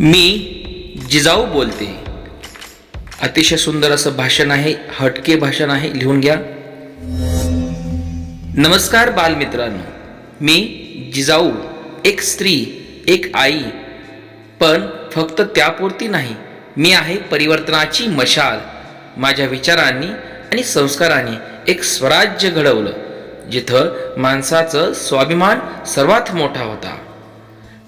मी जिजाऊ बोलते. अतिशय सुंदर असं भाषण आहे हटके भाषण आहे लिहून घ्या. नमस्कार बालमित्रांनो मी जिजाऊ एक स्त्री एक आई पण फक्त त्यापुरती नाही मी आहे परिवर्तनाची मशाल. माझ्या विचारांनी आणि संस्कारांनी एक स्वराज्य घडवलं जिथं माणसाचं स्वाभिमान सर्वात मोठा होता.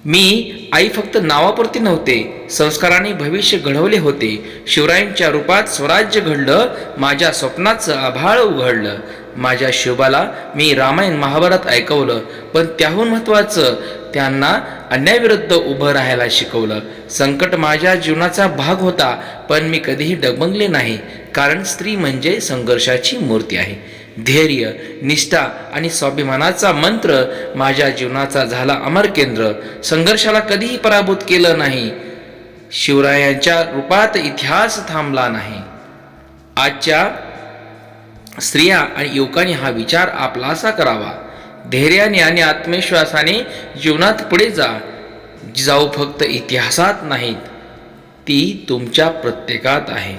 मी आई फक्त नावापुरती नव्हते संस्काराने भविष्य घडवले होते. शिवरायांच्या रूपात स्वराज्य घडलं माझ्या स्वप्नाचं आभाळ उघडलं. माझ्या शिवबाला मी रामायण महाभारत ऐकवलं पण त्याहून महत्त्वाचं त्यांना अन्यायविरुद्ध उभं राहायला शिकवलं. संकट माझ्या जीवनाचा भाग होता पण मी कधीही डगमगले नाही कारण स्त्री म्हणजे संघर्षाची मूर्ती आहे. धैर्य निष्ठा आणि स्वाभिमानाचा मंत्र माझ्या जीवनाचा झाला अमर केंद्र. संघर्षाला कधीही पराभूत केलं नाही. शिवरायांच्या रूपात इतिहास थांबला नाही. आजच्या स्त्रिया आणि युवकांनी हा विचार आपलासा करावा. धैर्याने आणि आत्मविश्वासाने जीवनात पुढे जा. जाऊ फक्त इतिहासात नाहीत ती तुमच्या प्रत्येकात आहे.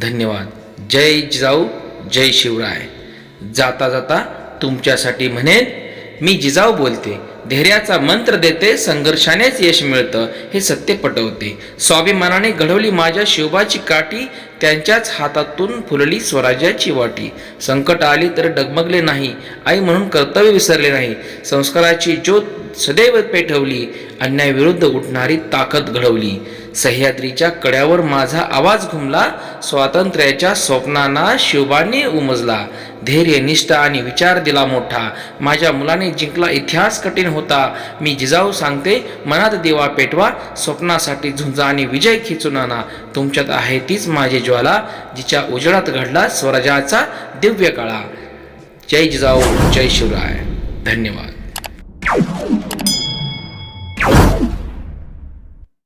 धन्यवाद. जय जिजाऊ जय शिवराय. जाता जाता तुमच्यासाठी म्हणेन मी जिजाऊ बोलते. धैर्याचा मंत्र देते संघर्षानेच यश मिळतं हे सत्य पटवते. स्वाभिमानाने घडवली माझ्या शिवबाची काठी त्यांच्याच हातातून फुलली स्वराज्याची वाटी. संकट आली तर डगमगले नाही आई म्हणून कर्तव्य विसरले नाही. संस्काराची ज्योत सदैव पेठवली अन्यायाविरुद्ध उठणारी ताकद घडवली. सह्याद्रीच्या कड्यावर माझा आवाज घुमला स्वातंत्र्याच्या स्वप्नांना शिवबाने उमजला. धैर्य निष्ठा आणि विचार दिला मोठा. माझ्या मुलाने जिंकला इतिहास कठीण होता. मी जिजाऊ सांगते मनात देवा पेटवा स्वप्नासाठी झुंजा आणि विजय खेचून आणा. तुमच्यात आहे तीच माझी ज्वाला जिच्या उजळात घडला स्वराज्याचा दिव्य काळा. जय जिजाऊ जय शिवराय. धन्यवाद.